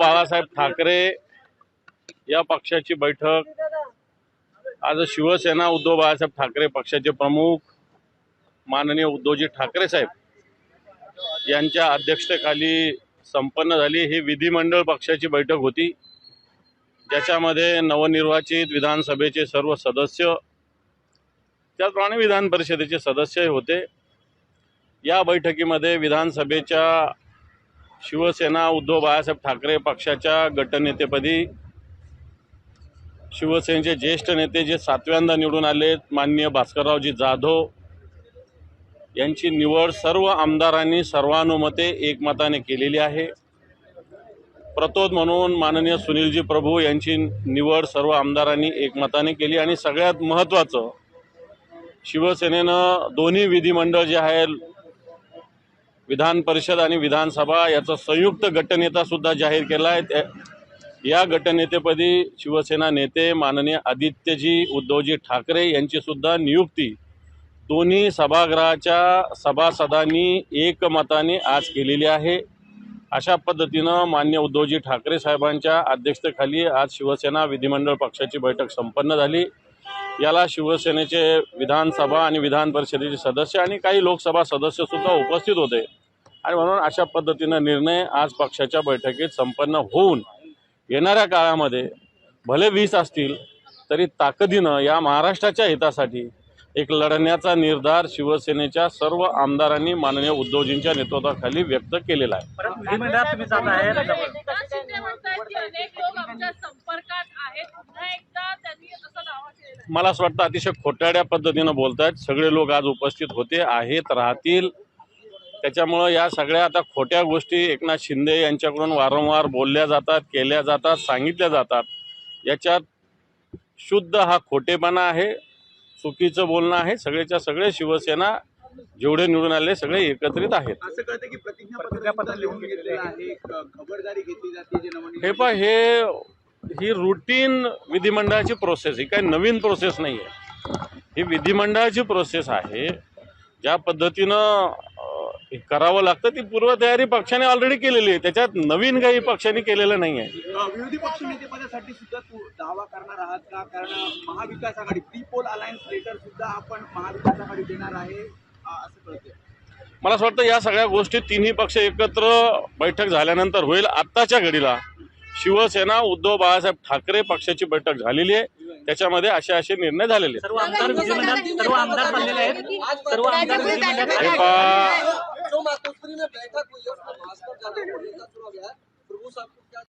बाळासाहेब ठाकरे या पक्षाची बैठक. आज शिवसेना उद्धव बाळासाहेब ठाकरे पक्षाचे प्रमुख माननीय उद्धवजी ठाकरे साहेब यांच्या अध्यक्षतेखाली संपन्न झाली. ही विधिमंडळ पक्षाची बैठक होती. ज्याच्यामध्ये नवनिर्वाचित विधानसभेचे सर्व सदस्य त्याचप्रमाणे विधान परिषदेचे सदस्य होते. या बैठकीमध्ये विधानसभेच्या शिवसेना उद्धव बाळासाहेब ठाकरे पक्षाच्या गटनेतेपदी शिवसेनेचे ज्येष्ठ नेते जे सातव्यांदा निवडून आले माननीय भास्कररावजी जाधव यांची निवड सर्व आमदारांनी सर्वानुमते एकमताने केलेली आहे. प्रतोद म्हणून माननीय सुनीलजी प्रभू यांची निवड सर्व आमदारांनी एकमताने केली आणि सगळ्यात महत्त्वाचं शिवसेनेनं दोन्ही विधिमंडळ जे आहे विधान परिषद आणि विधानसभा याचा संयुक्त गटनेता सुद्धा जाहीर केला आहे. त्या- या गटनेतेपदी शिवसेना नेते माननीय आदित्यजी उद्धवजी ठाकरे यांची सुद्धा नियुक्ती दोन्ही सभागृहाच्या सभासदांनी एकमताने आज केलेली आहे. अशा पद्धतीनं मान्य उद्धवजी ठाकरे साहेबांच्या अध्यक्षतेखाली आज शिवसेना विधिमंडळ पक्षाची बैठक संपन्न झाली. याला शिवसेनेचे विधानसभा आणि विधान परिषदेचे सदस्य आणि काही लोकसभा सदस्यसुद्धा उपस्थित होते. आणि म्हणून अशा पद्धतीनं निर्णय आज पक्षाच्या बैठकीत संपन्न होऊन येणाऱ्या काळामध्ये भले वीस असतील तरी ताकदीनं या महाराष्ट्राच्या हितासाठी एक लढण्याचा निर्धार शिवसेनेच्या सर्व आमदारांनी माननीय उद्धवजींच्या नेतृत्वाखाली व्यक्त केलेला आहे. मला असं वाटतं अतिशय खोटाड्या पद्धतीनं बोलत आहेत सगळे लोक आज उपस्थित होते आहेत राहतील. त्याच्यामुळं या सगळ्या आता खोट्या गोष्टी एकनाथ शिंदे यांच्याकडून वारंवार बोलल्या जातात केल्या जातात सांगितल्या जातात. याच्यात शुद्ध हा खोटेपणा आहे चुकीचं बोलणं आहे सगळेच्या सगळे शिवसेना जेवढे निवडून आले सगळे एकत्रित आहेत. असं कळतं की प्रतिज्ञापत्र प्रतिज्ञापत्र सुद्धा लिहून घेतलेलं आहे ख- खबरदारी घेतली जाते जे नवनिर्वाचित हे पण हे ही रुटीन विधिमंडळाची प्रोसेस ही काही नवीन प्रोसेस नाही आहे ही विधिमंडळाची प्रोसेस आहे ज्या पद्धतीनं करावं लागतं. ती पूर्वतयारी पक्षाने ऑलरेडी केलेली आहे. त्याच्यात नवीन काही पक्षाने केलेलं नाही आहे विरोधी पक्ष नेतेपदासाठी सुद्धा तू दावा करणार आहात का? कारण Mahavikas Aghadi pre poll alliance letter सुद्धा आपण महाविकास आघाडी देणार आहे अ, असं कळतंय. मला असं वाटतं या सगळ्या गोष्टी तिन्ही पक्ष एकत्र बैठक झाल्यानंतर होईल. आत्ताच्या घडीला शिवसेना उद्धव बाळासाहेब ठाकरे पक्षाची बैठक झालेली आहे. त्याच्यामध्ये असे असे निर्णय झालेले आहेत. सर्व आमदार विधिमंडळात सर्व आमदार बनलेले आहेत. सर्व आमदार विधिमंडळात हे पहा जो में बैठक हुई है उसमें भास्कर जाधव चुना गया है। प्रभु साहब को क्या